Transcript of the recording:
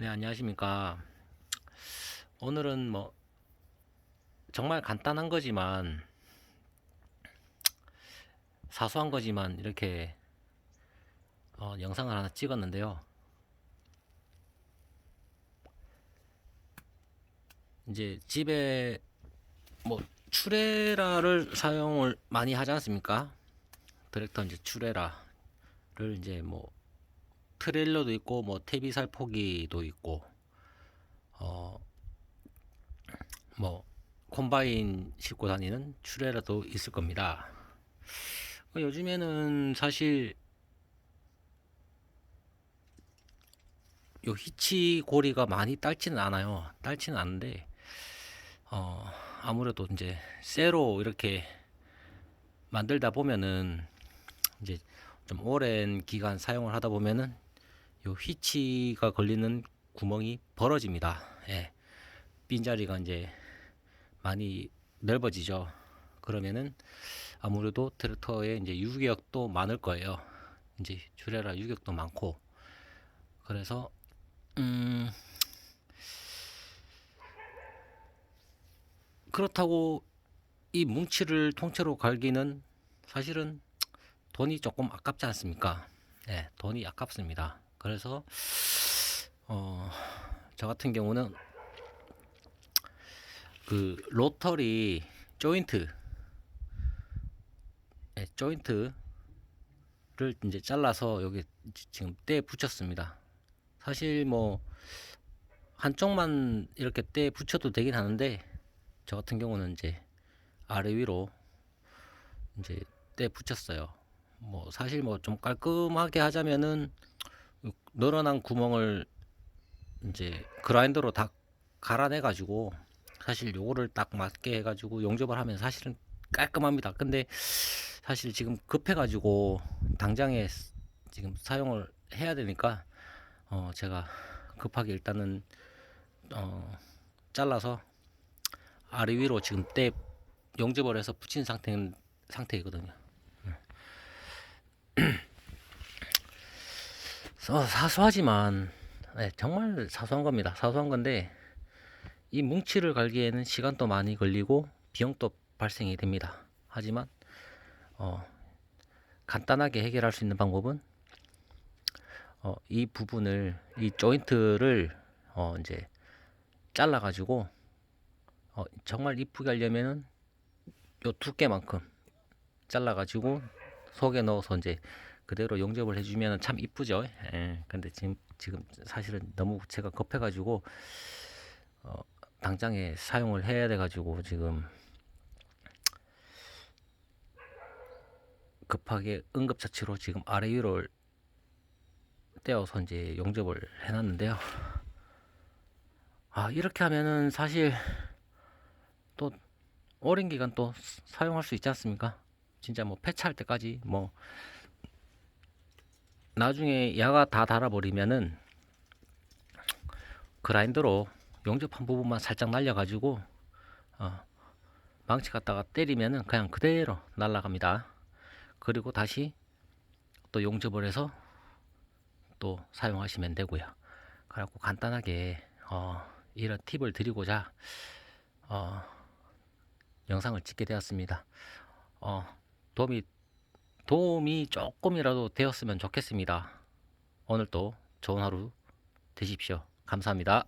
네, 안녕하십니까. 오늘은 뭐, 정말 간단한 거지만, 사소한 거지만, 이렇게, 어, 영상을 하나 찍었는데요. 이제 집에, 뭐, 추레라를 사용을 많이 하지 않습니까? 트랙터 이제 추레라를 이제 뭐, 트레일러도 있고 뭐 태비살 포기도 있고 어 뭐 콤바인 싣고 다니는 추레라도 있을 겁니다. 어, 요즘에는 사실 요 히치 고리가 많이 딸지는 않아요. 딸지는 않은데 어 아무래도 이제 쇠로 이렇게 만들다 보면은 이제 좀 오랜 기간 사용을 하다 보면은 요 휘치가 걸리는 구멍이 벌어집니다. 예. 빈자리가 이제 많이 넓어지죠. 그러면은 아무래도 트랙터에 이제 유격도 많을 거예요. 이제 주레라 유격도 많고 그래서 음 그렇다고 이 뭉치를 통째로 갈기는 사실은 돈이 조금 아깝지 않습니까? 네, 돈이 아깝습니다. 그래서 어, 저 같은 경우는 그 로터리 조인트, 네, 조인트를 이제 잘라서 여기 지금 때 붙였습니다. 사실 뭐 한쪽만 이렇게 때 붙여도 되긴 하는데 저 같은 경우는 이제 아래 위로 이제 때 붙였어요. 뭐 사실 뭐 좀 깔끔하게 하자면은 늘어난 구멍을 이제 그라인더로 다 갈아내 가지고 사실 요거를 딱 맞게 해 가지고 용접을 하면 사실은 깔끔합니다. 근데 사실 지금 급해 가지고 당장에 지금 사용을 해야 되니까 어 제가 급하게 일단은 어 잘라서 아래 위로 지금 때 용접을 해서 붙인 상태 상태이거든요. 사소하지만 네, 정말 사소한 겁니다. 사소한 건데 이 뭉치를 갈기에는 시간도 많이 걸리고 비용도 발생이 됩니다. 하지만 어, 간단하게 해결할 수 있는 방법은 어, 이 부분을 이 조인트를 어, 이제 잘라 가지고 어, 정말 이쁘게 하려면은 요 두께만큼 잘라 가지고 속에 넣어서 이제 그대로 용접을 해주면 참 이쁘죠. 예. 근데 지금 지금 사실은 너무 제가 급해가지고 어, 당장에 사용을 해야 돼가지고 지금 급하게 응급처치로 지금 아래 위로 떼어서 이제 용접을 해놨는데요. 아 이렇게 하면은 사실 또 오랜 기간 또 사용할 수 있지 않습니까? 진짜 뭐 폐차할 때까지 뭐 나중에 야가 다 달아버리면은 그라인더로 용접한 부분만 살짝 날려가지고 어, 망치 갖다가 때리면은 그냥 그대로 날아갑니다. 그리고 다시 또 용접을 해서 또 사용하시면 되고요. 그래갖고 간단하게 어, 이런 팁을 드리고자 어, 영상을 찍게 되었습니다. 어, 도움이 도움이 조금이라도 되었으면 좋겠습니다. 오늘도 좋은 하루 되십시오. 감사합니다.